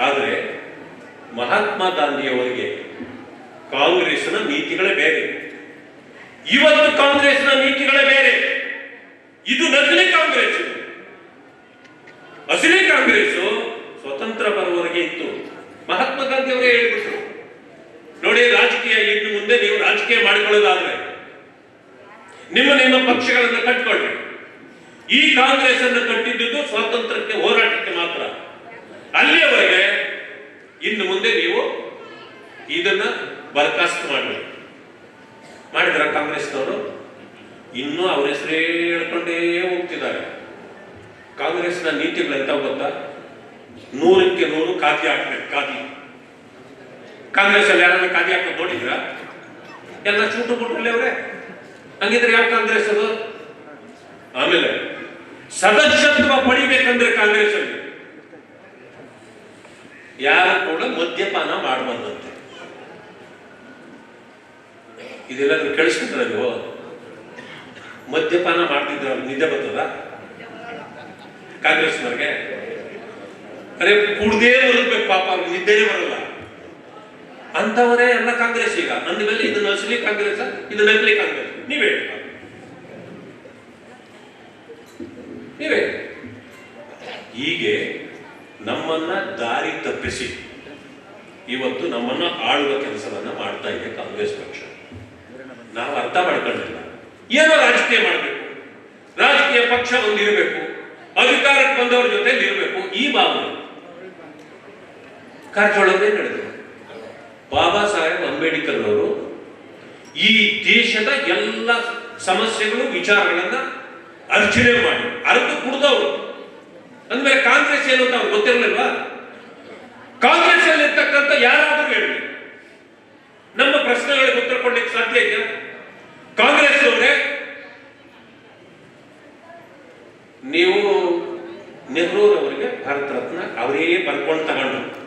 ಆದರೆ ಮಹಾತ್ಮ ಗಾಂಧಿಯವರಿಗೆ ಕಾಂಗ್ರೆಸ್ನ ನೀತಿಗಳೇ ಬೇರೆ. ಇವತ್ತು ಕಾಂಗ್ರೆಸ್ನ ನೀತಿಗಳೇ ಬೇರೆ. ಇದು ನಕಲಿ ಕಾಂಗ್ರೆಸ್. ಅಸಲಿ ಕಾಂಗ್ರೆಸ್ ಸ್ವತಂತ್ರ ಬರುವವರೆಗೆ ಇತ್ತು. ಮಹಾತ್ಮ ಗಾಂಧಿ ಅವರೇ ನೋಡಿ ರಾಜಕೀಯ ಇನ್ನು ಮುಂದೆ ನೀವು ರಾಜಕೀಯ ಮಾಡಿಕೊಳ್ಳೋದಾದ್ರೆ ನಿಮ್ಮ ನಿಮ್ಮ ಪಕ್ಷಗಳನ್ನು ಕಟ್ಕೊಳ್ಳಿ ಈ ಕಾಂಗ್ರೆಸ್ ಅನ್ನು ಕಟ್ಟಿದ್ದು ಸ್ವಾತಂತ್ರ್ಯಕ್ಕೆ ಹೋರಾಟಕ್ಕೆ ಮಾತ್ರ. ಇನ್ನು ಮುಂದೆ ನೀವು ಇದನ್ನ ಬರಖಾಸ್ತು ಮಾಡಬೇಕು. ಮಾಡಿದ್ರ ಕಾಂಗ್ರೆಸ್ನವರು? ಇನ್ನೂ ಅವ್ರ ಹೆಸರೇ ಹೇಳ್ಕೊಂಡೇ ಹೋಗ್ತಿದ್ದಾರೆ. ಕಾಂಗ್ರೆಸ್ನ ನೀತಿಗಳು ಎಂತ ಗೊತ್ತಾ? ನೂರಕ್ಕೆ ನೂರು ಖಾದಿ ಹಾಕ್ಬೇಕು, ಖಾದಿ. ಕಾಂಗ್ರೆಸ್ ಅಲ್ಲಿ ಯಾರನ್ನ ಖಾದಿ ಹಾಕೋದು ನೋಡಿದ್ರ? ಎಲ್ಲ ಚೂಟು ಕೊಟ್ಟಲ್ಲಿ ಅವ್ರೆ. ಹಂಗಿದ್ರೆ ಯಾವ ಕಾಂಗ್ರೆಸ್ ಅದು ಆಮೇಲೆ ಸದಸ್ಯತ್ವ ಪಡಿಬೇಕಂದ್ರೆ ಕಾಂಗ್ರೆಸ್ ಅಲ್ಲಿ ಯಾರು ಕೂಡ ಮದ್ಯಪಾನ ಮಾಡಬಾರ್ದಂತೆ. ಇದೆಲ್ಲಾದ್ರೂ ಕೇಳಿಸ್ಕೊಂಡ್ರ ನೀವು? ಮದ್ಯಪಾನ ಮಾಡ್ತಿದ್ರ ನಿದ್ದೆ ಬರ್ತದ? ಕಾಂಗ್ರೆಸ್ನವ್ರಿಗೆ ಅರೆ, ಕುಡ್ದೇ ಬರಬೇಕು ಪಾಪ, ಅವ್ರಿಗೆ ನಿದ್ದೆನೇ ಬರಲ್ಲ. ಅಂತವರೇ ಎಲ್ಲ ಕಾಂಗ್ರೆಸ್ ಈಗ. ಅಂದ ಮೇಲೆ ಇದು ಅಸಲಿ ಕಾಂಗ್ರೆಸ್, ಇದು ನಕಲಿ ಕಾಂಗ್ರೆಸ್. ನೀವೇ. ನೀವೇ ಹೀಗೆ ನಮ್ಮನ್ನ ದಾರಿ ತಪ್ಪಿಸಿ. ಇವತ್ತು ನಮ್ಮನ್ನ ಆಳುವ ಕೆಲಸವನ್ನ ಮಾಡ್ತಾ ಇದೆ ಕಾಂಗ್ರೆಸ್ ಪಕ್ಷ. ನಾವು ಅರ್ಥ ಮಾಡ್ಕೊಂಡಿಲ್ಲ ಏನೋ ರಾಜಕೀಯ ಮಾಡಬೇಕು. ರಾಜಕೀಯ ಪಕ್ಷ ಒಂದು ಇರಬೇಕು ಅಧಿಕಾರಕ್ಕೆ ಬಂದವ್ರ ಜೊತೆ ಇರಬೇಕು. ಈ ಭಾವನೆ. ಕಾರಜೋಳವೇ ನಡೆದಿದೆ ಬಾಬಾ ಸಾಹೇಬ್ ಅಂಬೇಡ್ಕರ್ ಅವರು ಈ ದೇಶದ ಎಲ್ಲ ಸಮಸ್ಯೆಗಳು, ವಿಚಾರಗಳನ್ನ ಅರ್ಚನೆ ಮಾಡಿ ಅರ್ಧ ಕುಡ್ದವರು. ಅಂದ್ಮೇಲೆ ಕಾಂಗ್ರೆಸ್ ಏನು ಅಂತ ಅವ್ರು ಗೊತ್ತಿರಲಿಲ್ವಾ? ಕಾಂಗ್ರೆಸ್ ಅಲ್ಲಿ ಇರ್ತಕ್ಕಂಥ ಯಾರಾದರೂ ಹೇಳಿ ನಮ್ಮ ಪ್ರಶ್ನೆಗಳಿಗೆ ಉತ್ತರ ಕೊಡ್ಲಿಕ್ಕೆ ಸಾಧ್ಯ ಇದೆಯಾ? ಕಾಂಗ್ರೆಸ್ ಅವರೇ, ನೀವು ನೆಹರೂರವರಿಗೆ ಭಾರತ ರತ್ನ ಅವರೇ ಬರ್ಕೊಂಡು ತಗೊಂಡ್ರು.